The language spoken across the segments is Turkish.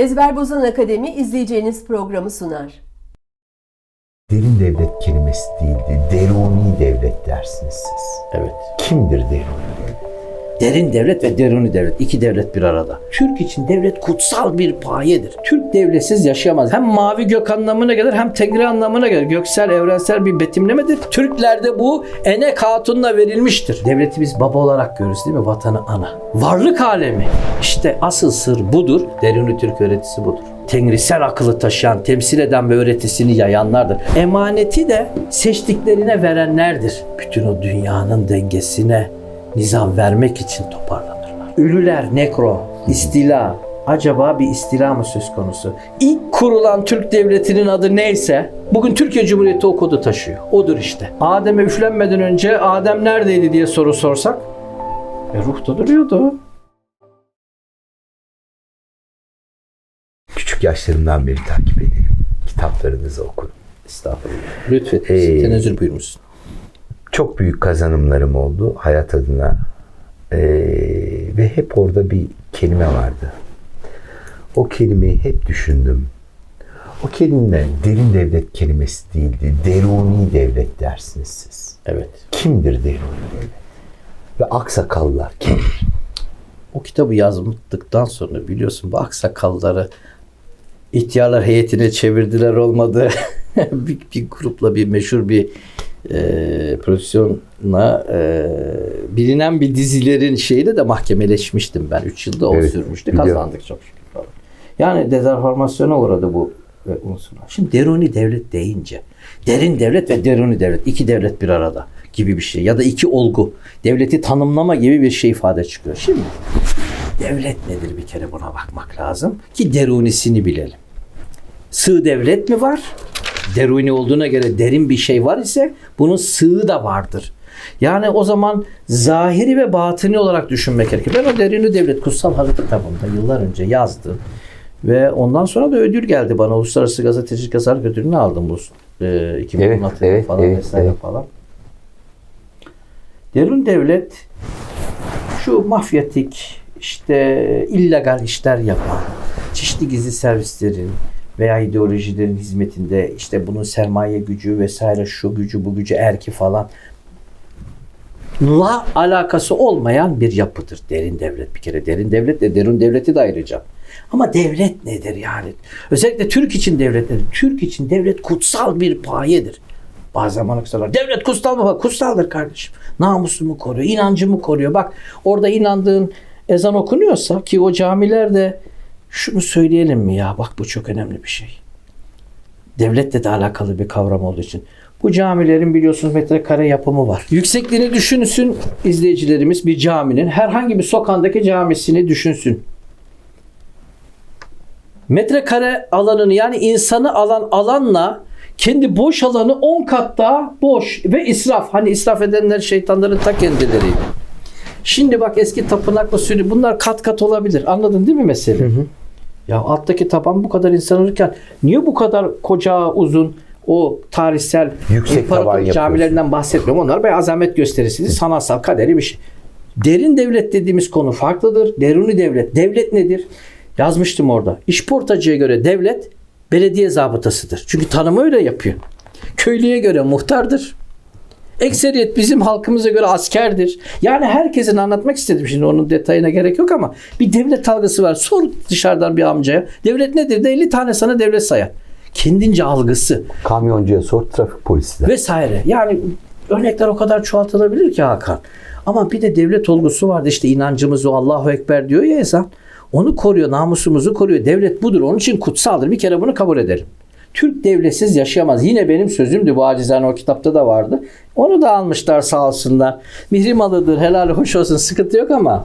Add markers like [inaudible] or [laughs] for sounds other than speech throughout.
Ezber Bozan Akademi izleyeceğiniz programı sunar. Derin devlet kelimesi değildi. Deruni devlet dersiniz siz. Evet. Kimdir deruni devlet? Derin devlet ve deruni devlet. iki devlet bir arada. Türk için devlet kutsal bir payedir. Türk devletsiz yaşayamaz. Hem mavi gök anlamına gelir hem tengri anlamına gelir. Göksel, evrensel bir betimlemedir. Türklerde bu enek hatunla verilmiştir. Devleti biz baba olarak görürüz değil mi? Vatanı ana. Varlık alemi. İşte asıl sır budur. Deruni Türk öğretisi budur. Tengrisel akıllı taşıyan, temsil eden ve öğretisini yayanlardır. Emaneti de seçtiklerine verenlerdir. Bütün o dünyanın dengesine nizam vermek için toparlanırlar. Ölüler, nekro, istila. Acaba bir istila mı söz konusu? İlk kurulan Türk devletinin adı neyse bugün Türkiye Cumhuriyeti o kodu taşıyor. Odur işte. Adem'e üflenmeden önce Adem neredeydi diye soru sorsak e, ruhta duruyordu. Küçük yaşlarımdan beri takip ederim. Kitaplarınızı okurum. Estağfurullah. Lütfen. Ee, Tenezzül buyurmuşsun. Çok büyük kazanımlarım oldu hayat adına. Ee, ve hep orada bir kelime vardı. O kelimeyi hep düşündüm. O kelime derin devlet kelimesi değildi. Deruni devlet dersiniz siz. Evet. Kimdir deruni devlet? Ve aksakallılar kimdir? O kitabı yazdıktan sonra biliyorsun bu aksakalları ihtiyarlar heyetine çevirdiler olmadı. [laughs] bir, bir grupla bir meşhur bir e, prodüksiyonla e, bilinen bir dizilerin şeyiyle de mahkemeleşmiştim ben. 3 yılda o Evet, sürmüştü. biliyorum. Kazandık çok şükür falan. Yani dezenformasyona uğradı bu e, unsurlar. Şimdi deruni devlet deyince derin devlet ve deruni devlet iki devlet bir arada gibi bir şey ya da iki olgu devleti tanımlama gibi bir şey ifade çıkıyor. Şimdi devlet nedir bir kere buna bakmak lazım ki derunisini bilelim. Sığ devlet mi var? Deruni olduğuna göre derin bir şey var ise bunun sığı da vardır. Yani o zaman zahiri ve batini olarak düşünmek gerekir. Ben o derini devlet kutsal harita kitabımda yıllar önce yazdım. Ve ondan sonra da ödül geldi bana. Uluslararası Gazetecilik Yazarlık Ödülünü aldım bu e, 2016 Evet, evet, falan evet, vesaire evet. falan. Derun devlet şu mafyatik işte illegal işler yapan çeşitli gizli servislerin veya ideolojilerin hizmetinde işte bunun sermaye gücü vesaire şu gücü bu gücü erki falan la alakası olmayan bir yapıdır derin devlet bir kere. Derin devlet de derin devleti de ayıracağım. Ama devlet nedir yani? Özellikle Türk için devlet nedir? Türk için devlet kutsal bir payedir. Bazen bana kızarlar. Devlet kutsal mı? Kutsaldır kardeşim. Namusumu koruyor, inancımı koruyor. Bak orada inandığın ezan okunuyorsa ki o camilerde şunu söyleyelim mi ya? Bak bu çok önemli bir şey. Devletle de alakalı bir kavram olduğu için. Bu camilerin biliyorsunuz metrekare yapımı var. Yüksekliğini düşünsün izleyicilerimiz bir caminin herhangi bir sokağındaki camisini düşünsün. Metrekare alanını yani insanı alan alanla kendi boş alanı 10 kat daha boş ve israf. Hani israf edenler şeytanların ta kendileri. Şimdi bak eski tapınak usulü bunlar kat kat olabilir. Anladın değil mi mesele? Ya alttaki taban bu kadar insan alırken niye bu kadar koca uzun o tarihsel Yüksek imparator tavan yapıyorsun. camilerinden bahsetmiyorum. Onlar bir azamet gösterisiydi. Sanatsal kaderi bir şey. Derin devlet dediğimiz konu farklıdır. Deruni devlet. Devlet nedir? Yazmıştım orada. İşportacıya göre devlet belediye zabıtasıdır. Çünkü tanımı öyle yapıyor. Köylüye göre muhtardır. Ekseriyet bizim halkımıza göre askerdir. Yani herkesin anlatmak istedim şimdi onun detayına gerek yok ama bir devlet algısı var. Sor dışarıdan bir amcaya. Devlet nedir? De 50 tane sana devlet sayar. Kendince algısı Kamyoncuya sor, trafik polisi de. vesaire. Yani örnekler o kadar çoğaltılabilir ki Hakan. Ama bir de devlet olgusu vardı. İşte inancımız o Allahu Ekber diyor ya ezan. Onu koruyor, namusumuzu koruyor. Devlet budur. Onun için kutsaldır. Bir kere bunu kabul edelim. Türk devletsiz yaşayamaz. Yine benim sözümdü bu acizane o kitapta da vardı. Onu da almışlar sağ olsunlar. Mihrimalıdır, helal hoş olsun sıkıntı yok ama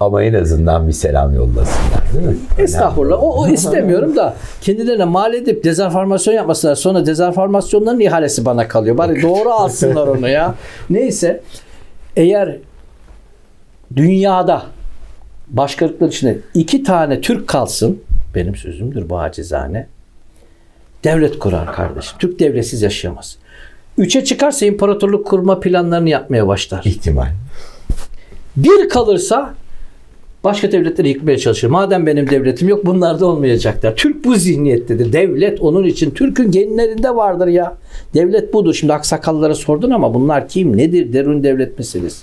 Ama en azından bir selam yollasınlar değil mi? Estağfurullah. O, o istemiyorum da kendilerine mal edip dezenformasyon yapmasınlar. Sonra dezenformasyonların ihalesi bana kalıyor. Bari doğru alsınlar onu ya. [laughs] Neyse. Eğer dünyada başkalıklar içinde iki tane Türk kalsın benim sözümdür bu acizane. Devlet kurar kardeşim. Türk devletsiz yaşayamaz. Üçe çıkarsa imparatorluk kurma planlarını yapmaya başlar. İhtimal. Bir kalırsa Başka devletleri yıkmaya çalışır. Madem benim devletim yok bunlar da olmayacaklar. Türk bu zihniyettedir. Devlet onun için Türk'ün genlerinde vardır ya. Devlet budur. Şimdi aksakallara sordun ama bunlar kim? Nedir? Derun devlet meselesi.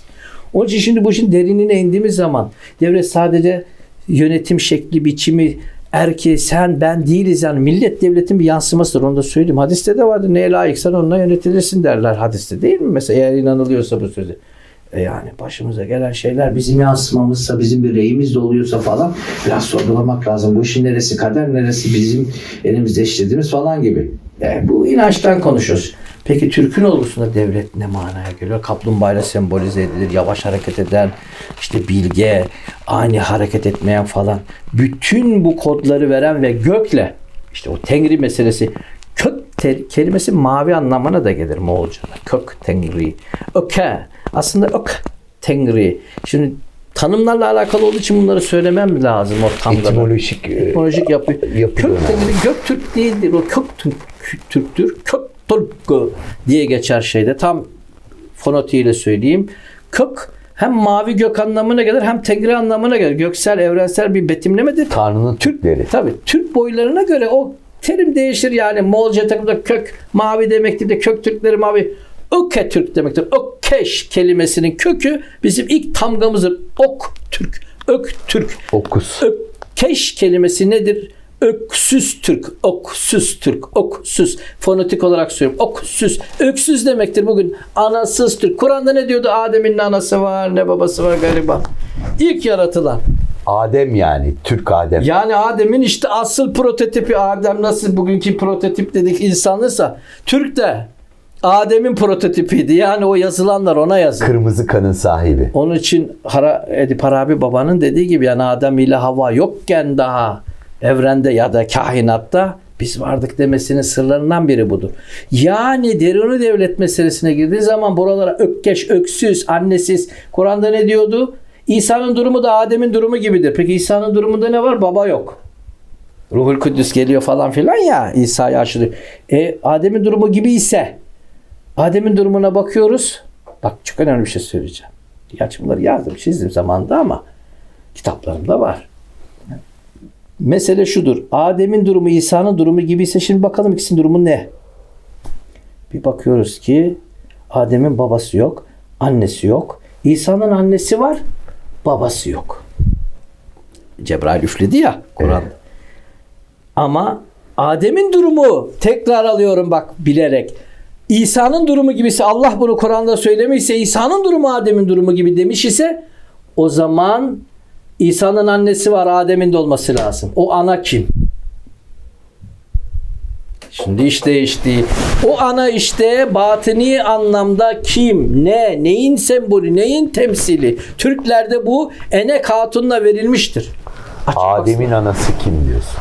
Onun için şimdi bu işin derinine indiğimiz zaman devlet sadece yönetim şekli, biçimi, erkeği, sen, ben değiliz yani. Millet devletin bir yansımasıdır. Onu da söyleyeyim. Hadiste de vardır. Neye layıksan onunla yönetilirsin derler hadiste değil mi? Mesela eğer inanılıyorsa bu söze. E yani başımıza gelen şeyler bizim yansımamızsa, bizim bir reyimiz de oluyorsa falan biraz sorgulamak lazım. Bu işin neresi kader, neresi bizim elimizde işlediğimiz falan gibi. E, bu inançtan konuşuyoruz. Peki Türk'ün olgusunda devlet ne manaya geliyor? Kaplumbağayla sembolize edilir, yavaş hareket eden, işte bilge, ani hareket etmeyen falan. Bütün bu kodları veren ve gökle, işte o Tengri meselesi, kök te- kelimesi mavi anlamına da gelir Moğolca'da. Kök Tengri. Öke. Aslında ök Tengri. Şimdi tanımlarla alakalı olduğu için bunları söylemem lazım o tanımları. Etimolojik, e, Etimolojik yapı. Kök. Tengri Göktürk değildir. O kök Türk- Türktür. Kök Türk diye geçer şeyde. Tam fonotiğiyle söyleyeyim. Kök hem mavi gök anlamına gelir hem Tengri anlamına gelir. Göksel, evrensel bir betimlemedir. Tanrı'nın Türkleri. Tabii Türk boylarına göre o terim değişir yani. Moğolca takımda kök mavi demektir de kök Türkleri mavi. Öke Türk demektir. Ökkeş kelimesinin kökü bizim ilk tamgamızdır. Ok Türk. Ök Türk. Okus. Ökkeş kelimesi nedir? Öksüz Türk, oksüz Türk, oksüz. Fonetik olarak söylüyorum. Oksüz. Öksüz demektir bugün. Anasız Türk. Kur'an'da ne diyordu? Adem'in ne anası var, ne babası var galiba. İlk yaratılan. Adem yani. Türk Adem. Yani Adem'in işte asıl prototipi Adem nasıl bugünkü prototip dedik insanlıysa Türk de Adem'in prototipiydi. Yani o yazılanlar ona yazıldı. Kırmızı kanın sahibi. Onun için Hara, Edip Harabi babanın dediği gibi yani Adem ile Hava yokken daha evrende ya da kainatta biz vardık demesinin sırlarından biri budur. Yani deruni devlet meselesine girdiği zaman buralara ökkeş, öksüz, annesiz. Kur'an'da ne diyordu? İsa'nın durumu da Adem'in durumu gibidir. Peki İsa'nın durumunda ne var? Baba yok. Ruhul Kudüs geliyor falan filan ya İsa'yı aşırı. E Adem'in durumu gibi ise Adem'in durumuna bakıyoruz. Bak çok önemli bir şey söyleyeceğim. Gerçi bunları yazdım, çizdim zamanında ama kitaplarımda var. Mesele şudur. Adem'in durumu İsa'nın durumu gibiyse şimdi bakalım ikisinin durumu ne? Bir bakıyoruz ki Adem'in babası yok, annesi yok. İsa'nın annesi var, babası yok. Cebrail üfledi ya Kur'an'da. Ama Adem'in durumu tekrar alıyorum bak bilerek. İsa'nın durumu gibisi Allah bunu Kur'an'da söylemişse İsa'nın durumu Adem'in durumu gibi demiş ise o zaman İsa'nın annesi var Adem'in de olması lazım. O ana kim? Şimdi iş değişti. O ana işte batini anlamda kim, ne, neyin sembolü, neyin temsili. Türklerde bu enek hatunla verilmiştir. Açık Adem'in anası kim diyorsun?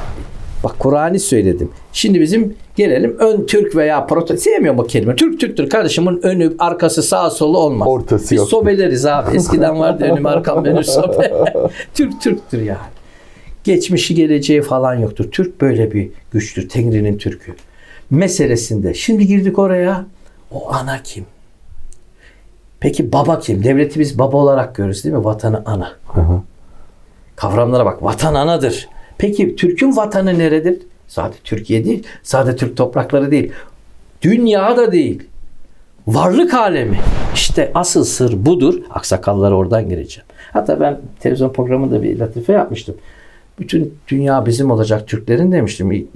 Bak Kur'an'ı söyledim. Şimdi bizim gelelim ön Türk veya proto sevmiyorum o kelime. Türk Türktür kardeşimin önü arkası sağ solu olmaz. Ortası Biz yok. sobeleriz abi. Eskiden vardı önüm arkam benim sobe. [laughs] Türk Türktür yani. Geçmişi geleceği falan yoktur. Türk böyle bir güçtür. Tengri'nin Türk'ü. Meselesinde. Şimdi girdik oraya. O ana kim? Peki baba kim? Devleti biz baba olarak görürüz değil mi? Vatanı ana. Kavramlara bak. Vatan anadır. Peki Türk'ün vatanı neredir? Sadece Türkiye değil. Sadece Türk toprakları değil. Dünya da değil. Varlık alemi. İşte asıl sır budur. Aksakallara oradan gireceğim. Hatta ben televizyon programında bir latife yapmıştım. Bütün dünya bizim olacak Türklerin demiştim.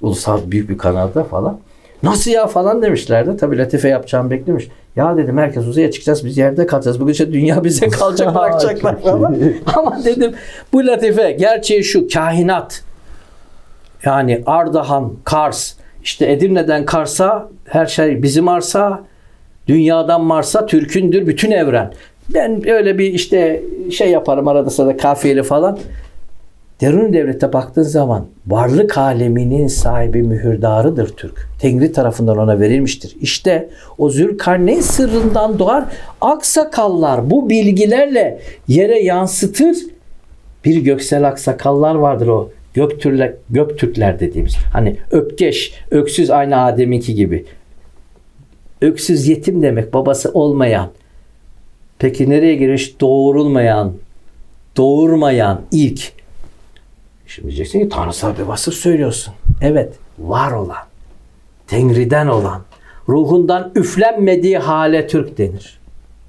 Ulusal büyük bir kanalda falan. Nasıl ya falan demişlerdi. Tabii latife yapacağımı beklemiş. Ya dedim herkes uzaya çıkacağız biz yerde kalacağız. Bugün işte dünya bize [laughs] kalacak bırakacaklar falan. [laughs] Ama dedim bu latife gerçeği şu kainat. Yani Ardahan, Kars, işte Edirne'den Kars'a her şey bizim arsa, dünyadan Mars'a Türk'ündür bütün evren. Ben öyle bir işte şey yaparım arada sırada kafiyeli falan. Derun devlete baktığın zaman varlık aleminin sahibi mühürdarıdır Türk. Tengri tarafından ona verilmiştir. İşte o Zülkarneyn sırrından doğar aksakallar bu bilgilerle yere yansıtır. Bir göksel aksakallar vardır o. Göktürkler, Göktürkler dediğimiz. Hani ökkeş, öksüz aynı Adem'inki gibi. Öksüz yetim demek babası olmayan. Peki nereye giriş? Doğurulmayan, doğurmayan ilk. Şimdi diyeceksin ki tanrısal bir vasıf söylüyorsun. Evet, var olan, Tengri'den olan, ruhundan üflenmediği hale Türk denir.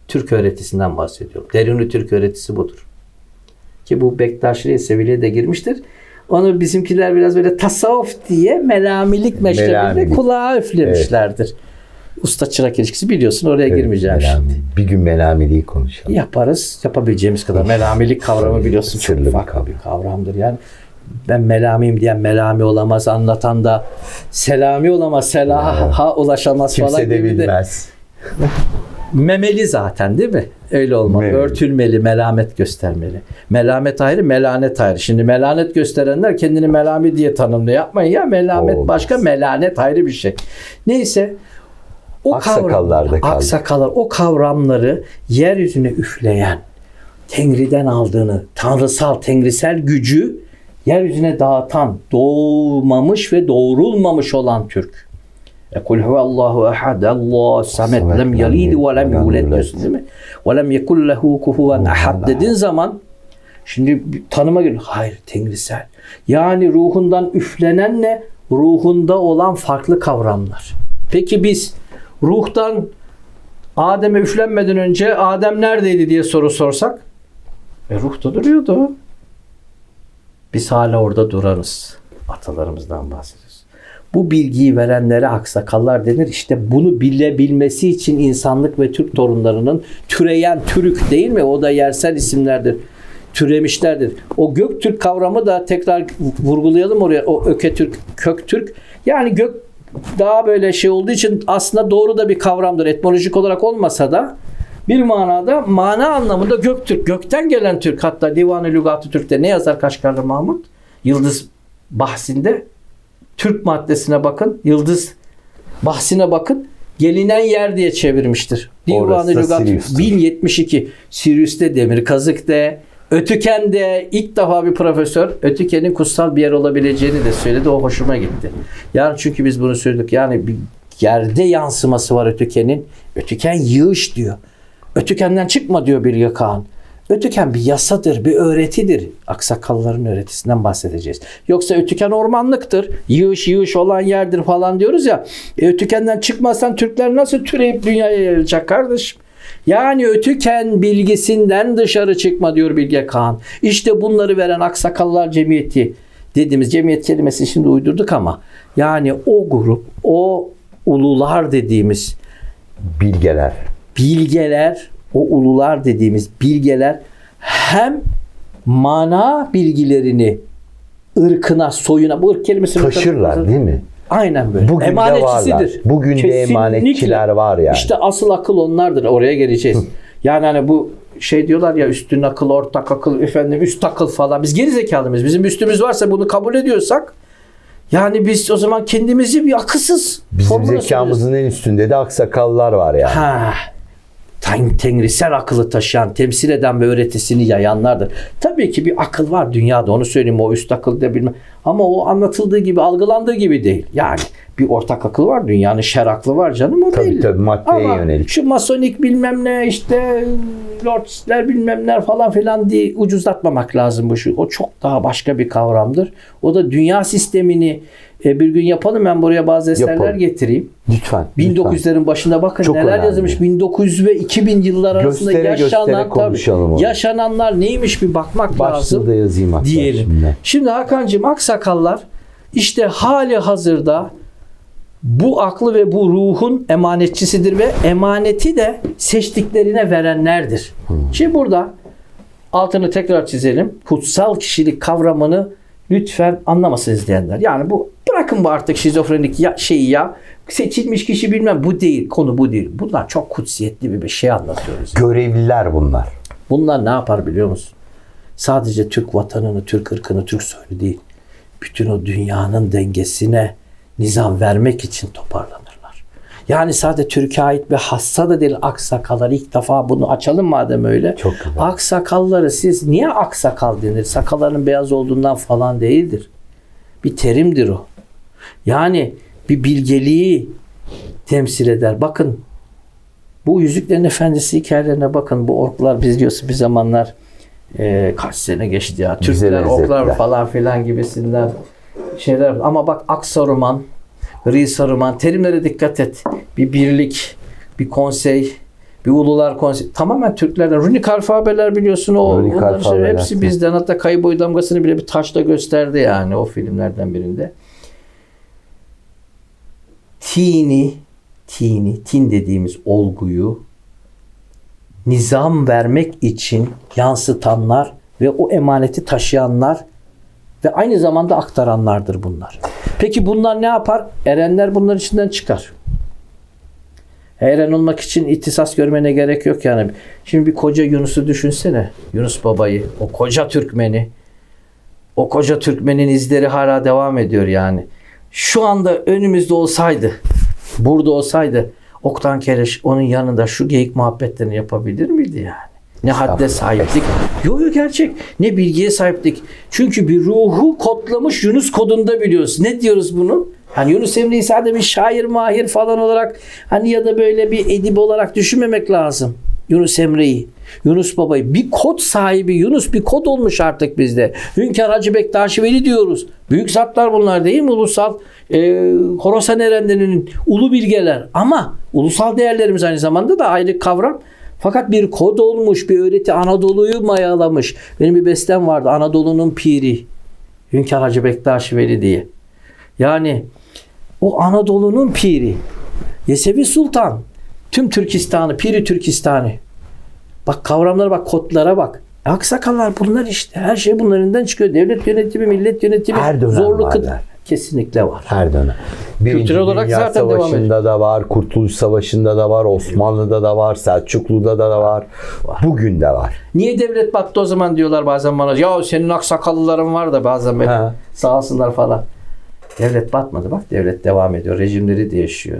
Türk öğretisinden bahsediyorum. Deruni Türk öğretisi budur. Ki bu Bektaşi'ye seviyeye de girmiştir. Onu bizimkiler biraz böyle tasavvuf diye melamilik meşrebinde Melamilik. kulağa üflemişlerdir. Usta çırak ilişkisi biliyorsun oraya girmeyeceğim Melami. şimdi. Bir gün melamiliği konuşalım. Yaparız. Yapabileceğimiz kadar. Melamilik kavramı biliyorsun. Çok farklı kavram. bir kavramdır. Yani ben melamiyim diyen melami olamaz. Anlatan da selami olamaz. Selaha ulaşamaz falan Kimse de gibi de. bilmez. [laughs] Memeli zaten değil mi? Öyle olmalı. Memeli. Örtülmeli, melamet göstermeli. Melamet ayrı, melanet ayrı. Şimdi melanet gösterenler kendini melami diye tanımlıyor. Yapmayın ya. Melamet Olmaz. başka, melanet ayrı bir şey. Neyse. O Aksakallarda kavram- kaldı. Aksakallar, o kavramları yeryüzüne üfleyen, Tengri'den aldığını, tanrısal, tengrisel gücü yeryüzüne dağıtan, doğmamış ve doğrulmamış olan Türk. Kul huvallahu ehad, Allah samet, lem yalid ve lem yulad. diyorsun değil mi? Ve lem yekul lehu kufuven ahad dediğin zaman şimdi tanıma geliyor. Hayır, tengrisel. Yani ruhundan üflenenle ruhunda olan farklı kavramlar. Peki biz ruhtan Adem'e üflenmeden önce Adem neredeydi diye soru sorsak e ruhta duruyordu. Biz hala orada durarız. Atalarımızdan bahsediyoruz. Bu bilgiyi verenlere aksakallar denir. İşte bunu bilebilmesi için insanlık ve Türk torunlarının türeyen Türk değil mi? O da yersel isimlerdir. Türemişlerdir. O Göktürk kavramı da tekrar vurgulayalım oraya. O Öketürk, Köktürk. Yani gök daha böyle şey olduğu için aslında doğru da bir kavramdır. Etmolojik olarak olmasa da bir manada mana anlamında Göktürk, gökten gelen Türk. Hatta Divan-ı Lügat-ı Türk'te ne yazar Kaşgarlı Mahmut? Yıldız bahsinde Türk maddesine bakın. Yıldız bahsine bakın. Gelinen yer diye çevirmiştir. Divan-ı Lügat Sirius'tur. 1072. Sirius'te Demir Kazık'te Ötüken'de ilk defa bir profesör Ötüken'in kutsal bir yer olabileceğini de söyledi. O hoşuma gitti. Yani çünkü biz bunu söyledik. Yani bir yerde yansıması var Ötüken'in. Ötüken yığış diyor. Ötüken'den çıkma diyor bir yakan. Ötüken bir yasadır, bir öğretidir. Aksakalların öğretisinden bahsedeceğiz. Yoksa ötüken ormanlıktır. Yığış yığış olan yerdir falan diyoruz ya. E, ötükenden çıkmazsan Türkler nasıl türeyip dünyaya yayılacak kardeşim? Yani ötüken bilgisinden dışarı çıkma diyor Bilge Kağan. İşte bunları veren Aksakallar Cemiyeti dediğimiz cemiyet kelimesini şimdi uydurduk ama yani o grup, o ulular dediğimiz Bilgeler. bilgeler, o ulular dediğimiz bilgeler hem mana bilgilerini ırkına, soyuna, bu ırk kelimesini Taşırlar değil mi? Aynen böyle. Bugün de Emanetçisidir. varlar. Bugün de Kesinlikle. emanetçiler var yani. İşte asıl akıl onlardır. Oraya geleceğiz. yani hani bu şey diyorlar ya üstün akıl, ortak akıl, efendim üst akıl falan. Biz geri zekalı mıyız? Bizim üstümüz varsa bunu kabul ediyorsak yani biz o zaman kendimizi bir akılsız Bizim zekamızın en üstünde de aksakallar var yani. Ha. Ten, tengrisel akıllı taşıyan, temsil eden ve öğretisini yayanlardır. Tabii ki bir akıl var dünyada onu söyleyeyim o üst akıl da bilmem. Ama o anlatıldığı gibi, algılandığı gibi değil. Yani bir ortak akıl var, dünyanın şer aklı var canım o Tabii belli. tabii maddeye Ama yönelik. şu masonik bilmem ne işte lordsler bilmem ne falan filan diye ucuzlatmamak lazım bu şu. O çok daha başka bir kavramdır. O da dünya sistemini e, bir gün yapalım ben buraya bazı eserler Yapalım. getireyim. Lütfen. lütfen. 1900'lerin başında bakın Çok neler önemli. yazılmış. 1900 ve 2000 yıllar arasında Göstere göstere yaşanan onu. yaşananlar neymiş bir bakmak Başlığı lazım da yazayım diyelim. şimdi. Şimdi Hakan'cığım aksakallar işte hali hazırda bu aklı ve bu ruhun emanetçisidir ve emaneti de seçtiklerine verenlerdir. Şimdi burada altını tekrar çizelim. Kutsal kişilik kavramını lütfen anlamasın izleyenler. Yani bu bırakın bu artık şizofrenik ya, şeyi ya. Seçilmiş kişi bilmem bu değil. Konu bu değil. Bunlar çok kutsiyetli bir şey anlatıyoruz. Görevliler bunlar. Bunlar ne yapar biliyor musun? Sadece Türk vatanını, Türk ırkını, Türk soyunu değil. Bütün o dünyanın dengesine nizam vermek için toparlanırlar. Yani sadece Türkiye ait bir hassa da değil aksakallar. ilk defa bunu açalım madem öyle. Çok güzel. Aksakalları siz niye aksakal denir? Sakalların beyaz olduğundan falan değildir. Bir terimdir o. Yani bir bilgeliği temsil eder. Bakın bu Yüzüklerin Efendisi hikayelerine bakın. Bu orklar biz diyorsun bir zamanlar Ee, kaç sene geçti ya. Türkler, oklar özetler. falan filan gibisinden şeyler. Ama bak Aksaruman, Gri Saruman terimlere dikkat et. Bir birlik, bir konsey, bir ulular konsey. Tamamen Türklerden. Runik alfabeler biliyorsun o. Runik şey- alfabeler. hepsi bizden. Hatta kayı boyu damgasını bile bir taşla gösterdi yani o filmlerden birinde. Tini, tini, tin dediğimiz olguyu nizam vermek için yansıtanlar ve o emaneti taşıyanlar ve aynı zamanda aktaranlardır bunlar. Peki bunlar ne yapar? Erenler bunlar içinden çıkar. Eren olmak için ihtisas görmene gerek yok yani. Şimdi bir koca Yunus'u düşünsene. Yunus babayı, o koca Türkmeni. O koca Türkmenin izleri hala devam ediyor yani. Şu anda önümüzde olsaydı, burada olsaydı Oktan Kereş onun yanında şu geyik muhabbetlerini yapabilir miydi yani? Ne hadde sahiplik. Yok yok gerçek. Ne bilgiye sahiplik. Çünkü bir ruhu kodlamış Yunus kodunda biliyoruz. Ne diyoruz bunu? Hani Yunus Emre'yi sadece bir şair mahir falan olarak hani ya da böyle bir edip olarak düşünmemek lazım. Yunus Emre'yi, Yunus Baba'yı. Bir kod sahibi Yunus bir kod olmuş artık bizde. Hünkar Hacı Bektaşi Veli diyoruz. Büyük zatlar bunlar değil mi? Ulusal e, Horasan erenlerinin ulu bilgeler. Ama ulusal değerlerimiz aynı zamanda da ayrı kavram. Fakat bir kod olmuş, bir öğreti Anadolu'yu mayalamış. Benim bir bestem vardı. Anadolu'nun piri. Hünkar Hacı Bektaşi Veli diye. Yani o Anadolu'nun piri. Yesevi Sultan. Tüm Türkistan'ı, Piri Türkistan'ı. Bak kavramlara bak, kodlara bak. Aksakallar bunlar işte. Her şey bunlarından çıkıyor. Devlet yönetimi, millet yönetimi, Her dönem zorluk varlar. Kesinlikle var. Her dönem. Birinci Kültürel olarak Dünya zaten devam Savaşı'nda da var, Kurtuluş Savaşı'nda da var, Osmanlı'da da var, Selçuklu'da da var. Bugün de var. Niye devlet battı o zaman diyorlar bazen bana. Ya senin aksakallıların var da bazen böyle Ha. sağ olsunlar falan. Devlet batmadı bak devlet devam ediyor. Rejimleri değişiyor.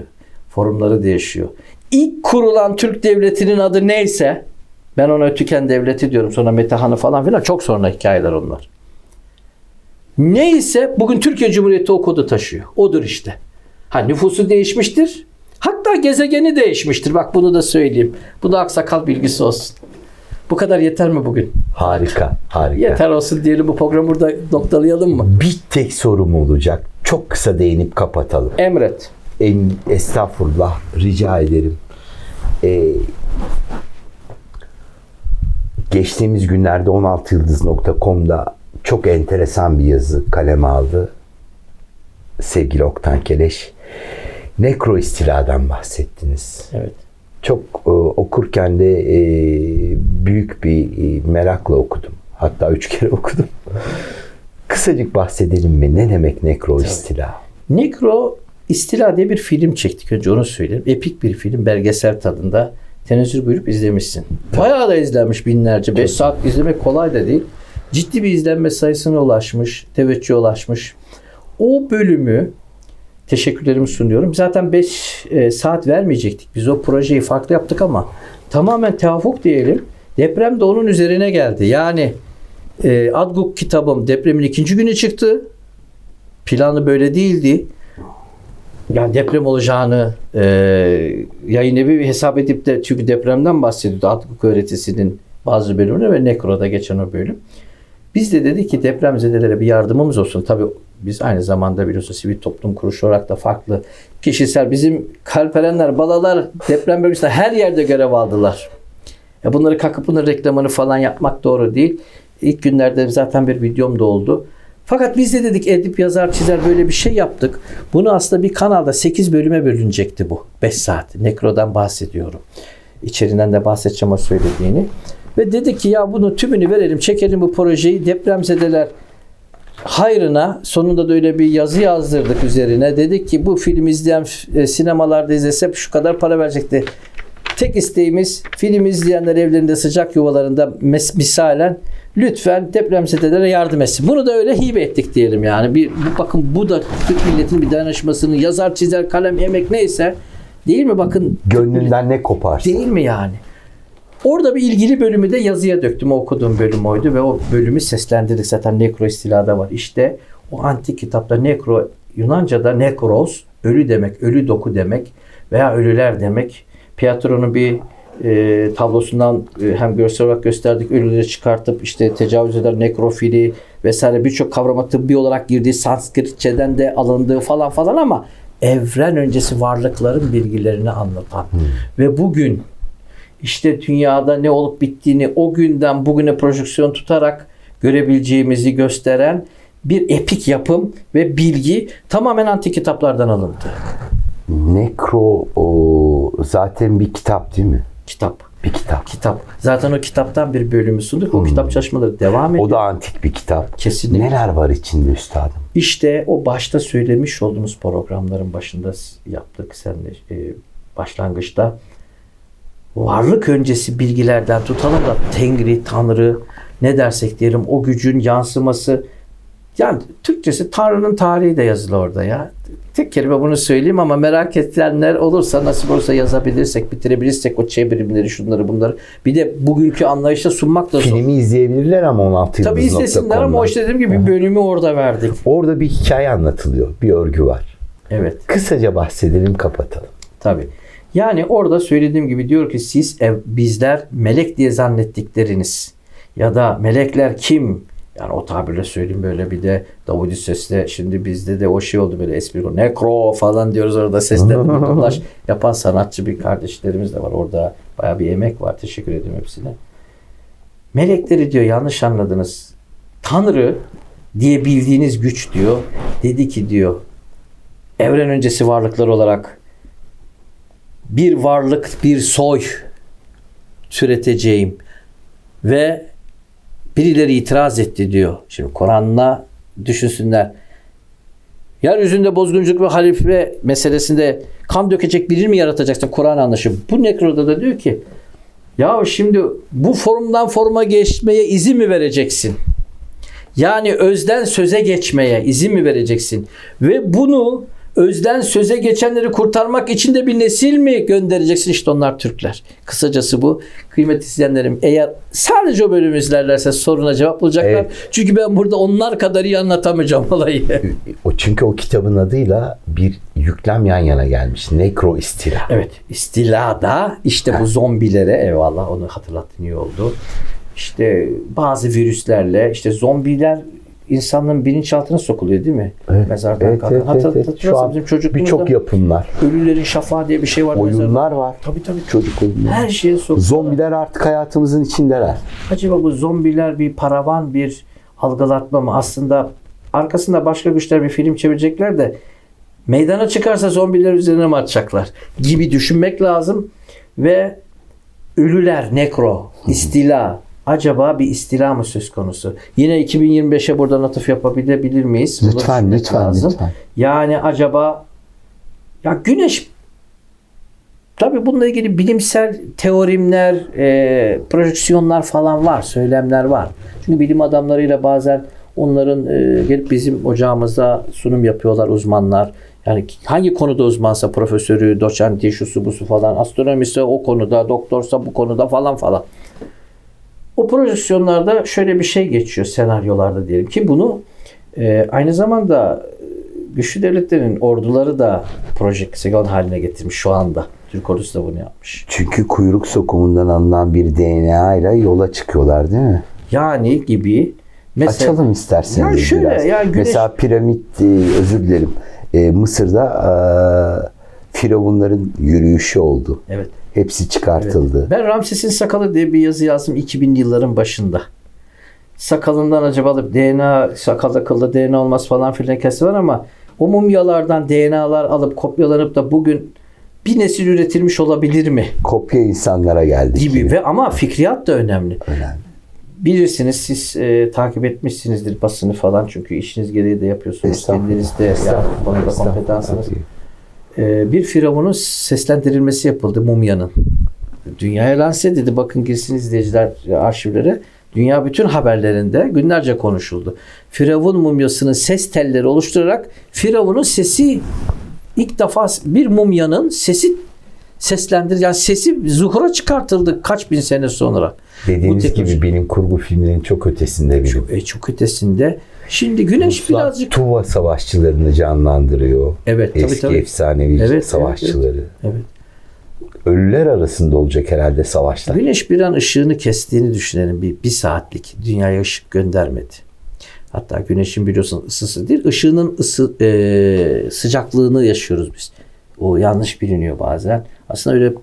Forumları değişiyor. İlk kurulan Türk devletinin adı neyse ben ona Tüken Devleti diyorum. Sonra Metehan'ı falan filan çok sonra hikayeler onlar. Neyse bugün Türkiye Cumhuriyeti o kodu taşıyor. Odur işte. Ha nüfusu değişmiştir. Hatta gezegeni değişmiştir. Bak bunu da söyleyeyim. Bu da aksakal bilgisi olsun. Bu kadar yeter mi bugün? Harika, harika. Yeter olsun diyelim bu programı burada noktalayalım mı? Bir tek sorum olacak. Çok kısa değinip kapatalım. Emret. En, estağfurullah rica ederim. Ee, geçtiğimiz günlerde 16yıldız.com'da çok enteresan bir yazı kaleme aldı. Sevgili Oktan Keleş. Nekro istiladan bahsettiniz. Evet. Çok e, okurken de e, büyük bir e, merakla okudum. Hatta üç [laughs] kere okudum. Kısacık bahsedelim mi? Ne demek nekro istila? Nekro İstila diye bir film çektik önce onu söyleyeyim. Epik bir film belgesel tadında. Tenezzül buyurup izlemişsin. Bayağı da izlenmiş binlerce. 5 saat izlemek kolay da değil. Ciddi bir izlenme sayısına ulaşmış. Teveccühe ulaşmış. O bölümü teşekkürlerimi sunuyorum. Zaten 5 saat vermeyecektik. Biz o projeyi farklı yaptık ama tamamen tevafuk diyelim. Deprem de onun üzerine geldi. Yani e, Adguk kitabım depremin ikinci günü çıktı. Planı böyle değildi. Yani deprem olacağını e, yayın evi hesap edip de çünkü depremden bahsediyordu Adguk öğretisinin bazı bölümünü ve Nekro'da geçen o bölüm. Biz de dedik ki depremzedelere bir yardımımız olsun. Tabii biz aynı zamanda biliyorsun sivil toplum kuruluşu olarak da farklı kişisel bizim kalperenler, balalar deprem bölgesinde her yerde görev aldılar. Ya bunları kalkıp bunların reklamını falan yapmak doğru değil. İlk günlerde zaten bir videom da oldu. Fakat biz de dedik edip yazar çizer böyle bir şey yaptık. Bunu aslında bir kanalda 8 bölüme bölünecekti bu. 5 saat. Nekro'dan bahsediyorum. İçeriğinden de bahsedeceğim o söylediğini. Ve dedik ki ya bunu tümünü verelim çekelim bu projeyi depremzedeler hayrına sonunda da öyle bir yazı yazdırdık üzerine. Dedik ki bu film izleyen e, sinemalarda izlese şu kadar para verecekti. Tek isteğimiz film izleyenler evlerinde sıcak yuvalarında mes- misalen lütfen depremzedelere yardım etsin. Bunu da öyle hibe ettik diyelim yani. Bir, bakın bu da Türk milletinin bir dayanışmasını yazar çizer kalem emek neyse değil mi bakın Gönlünden ne koparsa. Değil mi yani? Orada bir ilgili bölümü de yazıya döktüm. O okuduğum bölüm oydu ve o bölümü seslendirdik. Zaten Nekro istilada var. İşte o antik kitapta Nekro, Yunanca'da Nekros, ölü demek, ölü doku demek veya ölüler demek. Pietron'un bir e, tablosundan e, hem görsel olarak gösterdik. Ölüleri çıkartıp işte tecavüz eder, nekrofili vesaire birçok kavrama tıbbi olarak girdiği Sanskritçeden de alındığı falan falan ama evren öncesi varlıkların bilgilerini anlatan ve bugün işte dünyada ne olup bittiğini o günden bugüne projeksiyon tutarak görebileceğimizi gösteren bir epik yapım ve bilgi tamamen antik kitaplardan alındı. Nekro o, zaten bir kitap değil mi? Kitap. Bir kitap. Kitap. Zaten o kitaptan bir bölümü sunduk. O kitap çalışmaları devam ediyor. O da antik bir kitap. Kesinlikle. Neler var içinde üstadım? İşte o başta söylemiş olduğumuz programların başında yaptık seninle e, başlangıçta. Varlık öncesi bilgilerden tutalım da Tengri, Tanrı ne dersek diyelim o gücün yansıması. Yani Türkçesi Tanrı'nın tarihi de yazılı orada ya. Tek kelime bunu söyleyeyim ama merak edenler olursa nasip olursa yazabilirsek, bitirebilirsek o çevirimleri, şunları bunları. Bir de bugünkü anlayışla sunmak da zor. Filmi izleyebilirler ama 16 Tabii izlesinler ama o işte dediğim gibi bölümü orada verdik. Orada bir hikaye anlatılıyor. Bir örgü var. Evet. Kısaca bahsedelim kapatalım. Tabii. Yani orada söylediğim gibi diyor ki siz ev, bizler melek diye zannettikleriniz ya da melekler kim? Yani o tabirle söyleyeyim böyle bir de Davudi sesle şimdi bizde de o şey oldu böyle espri nekro falan diyoruz orada seslerini dublaj [laughs] yapan sanatçı bir kardeşlerimiz de var. Orada baya bir emek var. Teşekkür ediyorum hepsine. Melekleri diyor yanlış anladınız. Tanrı diye bildiğiniz güç diyor. Dedi ki diyor evren öncesi varlıklar olarak bir varlık, bir soy türeteceğim ve birileri itiraz etti diyor. Şimdi Kur'an'la düşünsünler. Yeryüzünde bozgunculuk ve halife meselesinde kan dökecek birini mi yaratacaksın Kur'an anlaşı? Bu nekroda da diyor ki ya şimdi bu formdan forma geçmeye izin mi vereceksin? Yani özden söze geçmeye izin mi vereceksin? Ve bunu özden söze geçenleri kurtarmak için de bir nesil mi göndereceksin? İşte onlar Türkler. Kısacası bu. Kıymetli izleyenlerim eğer sadece o bölümü izlerlerse soruna cevap bulacaklar. Evet. Çünkü ben burada onlar kadar iyi anlatamayacağım [laughs] olayı. O çünkü o kitabın adıyla bir yüklem yan yana gelmiş. Nekro istila. Evet istilada işte bu zombilere eyvallah onu hatırlattın iyi oldu. İşte bazı virüslerle işte zombiler insanların bilinçaltına sokuluyor değil mi? Evet, Mezardan evet, kalkan. evet, evet, evet. Şu an bizim çocukluğumuzda birçok yapımlar. Ölülerin Şafağı diye bir şey var. mezarda. Oyunlar var. Tabii tabii. Çocuk oyunları. Her şeye sok. Zombiler artık hayatımızın içindeler. Acaba bu zombiler bir paravan bir algılatma mı? Aslında arkasında başka güçler bir film çevirecekler de meydana çıkarsa zombiler üzerine mi atacaklar gibi düşünmek lazım ve ölüler nekro istila acaba bir istila mı söz konusu? Yine 2025'e buradan atıf yapabilir miyiz? Bunu Lütfen, lütfen, lütfen. Yani acaba ya güneş Tabii bununla ilgili bilimsel teorimler, e, projeksiyonlar falan var, söylemler var. Çünkü bilim adamlarıyla bazen onların e, gelip bizim ocağımızda sunum yapıyorlar uzmanlar. Yani hangi konuda uzmansa profesörü, doçenti, şusu busu falan, astronomisi o konuda, doktorsa bu konuda falan falan. O projeksiyonlarda şöyle bir şey geçiyor senaryolarda diyelim ki bunu e, aynı zamanda güçlü devletlerin orduları da projeksiyon haline getirmiş şu anda. Türk ordusu da bunu yapmış. Çünkü kuyruk sokumundan alınan bir DNA ile yola çıkıyorlar değil mi? Yani gibi mesela Açalım isterseniz Ya şöyle, biraz. ya güneş- Mesela piramit, e, özür dilerim. E, Mısır'da e, firavunların yürüyüşü oldu. evet. Hepsi çıkartıldı. Ben Ramses'in sakalı diye bir yazı yazdım 2000'li yılların başında. Sakalından acaba alıp DNA, sakal akıllı DNA olmaz falan filan hikayesi var ama o mumyalardan DNA'lar alıp kopyalanıp da bugün bir nesil üretilmiş olabilir mi? Kopya insanlara geldi. Gibi ve ama fikriyat da önemli. Önemli. Bilirsiniz siz e, takip etmişsinizdir basını falan çünkü işiniz gereği de yapıyorsunuz. Kendiniz de yani konuda kompetanssınız. Ee, bir firavunun seslendirilmesi yapıldı mumyanın. Dünyaya lanse edildi. Bakın girsin izleyiciler arşivlere. Dünya bütün haberlerinde günlerce konuşuldu. Firavun mumyasının ses telleri oluşturarak Firavun'un sesi ilk defa bir mumyanın sesi seslendir yani sesi zuhura çıkartıldı kaç bin sene sonra. Dediğiniz Bu teknoloji- gibi bilim kurgu filmlerinin çok ötesinde bilim. E, çok ötesinde. Şimdi güneş Ruslar birazcık Tuva savaşçılarını canlandırıyor. Evet, tabii, Eski tabii. efsanevi Evet, evet, savaşçıları. evet. ölüler arasında olacak herhalde savaşlar. Güneş bir an ışığını kestiğini düşünelim. Bir, bir saatlik dünyaya ışık göndermedi. Hatta güneşin biliyorsun ısısı değil, ışığının ısı, e, sıcaklığını yaşıyoruz biz. O yanlış biliniyor bazen. Aslında öyle e,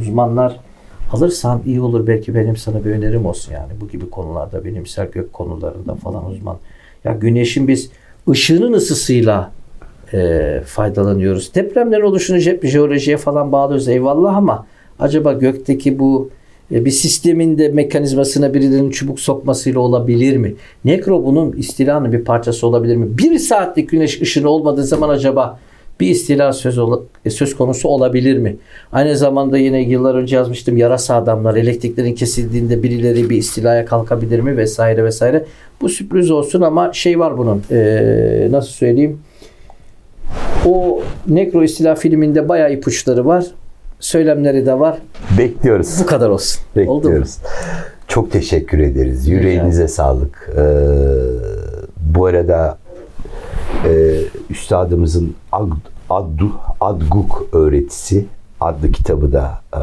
uzmanlar alırsan iyi olur. Belki benim sana bir önerim olsun yani. Bu gibi konularda, bilimsel gök konularında falan uzman. Ya güneşin biz ışığının ısısıyla e, faydalanıyoruz. Depremlerin oluşunu je- jeolojiye falan bağlıyoruz eyvallah ama acaba gökteki bu e, bir sistemin de mekanizmasına birilerinin çubuk sokmasıyla olabilir mi? Nekro bunun istilanın bir parçası olabilir mi? Bir saatlik güneş ışını olmadığı zaman acaba bir istila söz, e, söz konusu olabilir mi? Aynı zamanda yine yıllar önce yazmıştım yarasa adamlar elektriklerin kesildiğinde birileri bir istilaya kalkabilir mi vesaire vesaire. Bu sürpriz olsun ama şey var bunun e, nasıl söyleyeyim o Nekro İstila filminde bayağı ipuçları var. Söylemleri de var. Bekliyoruz. Bu kadar olsun. Oldu mu? Bekliyoruz. Çok teşekkür ederiz. Yüreğinize sağlık. Ee, bu arada e, üstadımızın Ad, Adguk öğretisi adlı kitabı da e,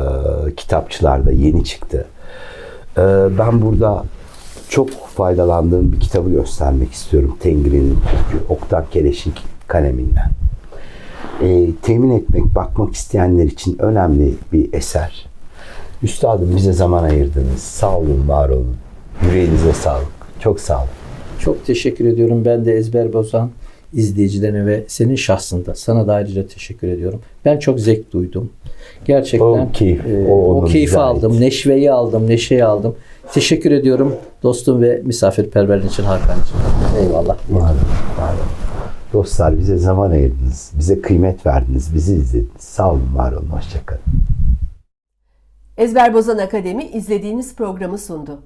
kitapçılarda yeni çıktı. E, ben burada çok faydalandığım bir kitabı göstermek istiyorum. Tengri'nin Türkü, Oktan Keleşik kaleminden. E, temin etmek, bakmak isteyenler için önemli bir eser. Üstadım bize zaman ayırdınız. Sağ olun, var olun. Yüreğinize sağlık. Çok sağ olun. Çok teşekkür ediyorum. Ben de ezber bozan izleyicilerine ve senin şahsında sana da ayrıca teşekkür ediyorum. Ben çok zevk duydum. Gerçekten O keyif, e, o o, ait. aldım, neşveyi aldım, neşeyi aldım. Teşekkür ediyorum dostum ve misafirperverliğin için Hakan'cığım. Eyvallah. Var var. Dostlar bize zaman ayırdınız. Bize kıymet verdiniz. Bizi izlediniz. Sağ olun, var olun. Hoşçakalın. Ezber Bozan Akademi izlediğiniz programı sundu.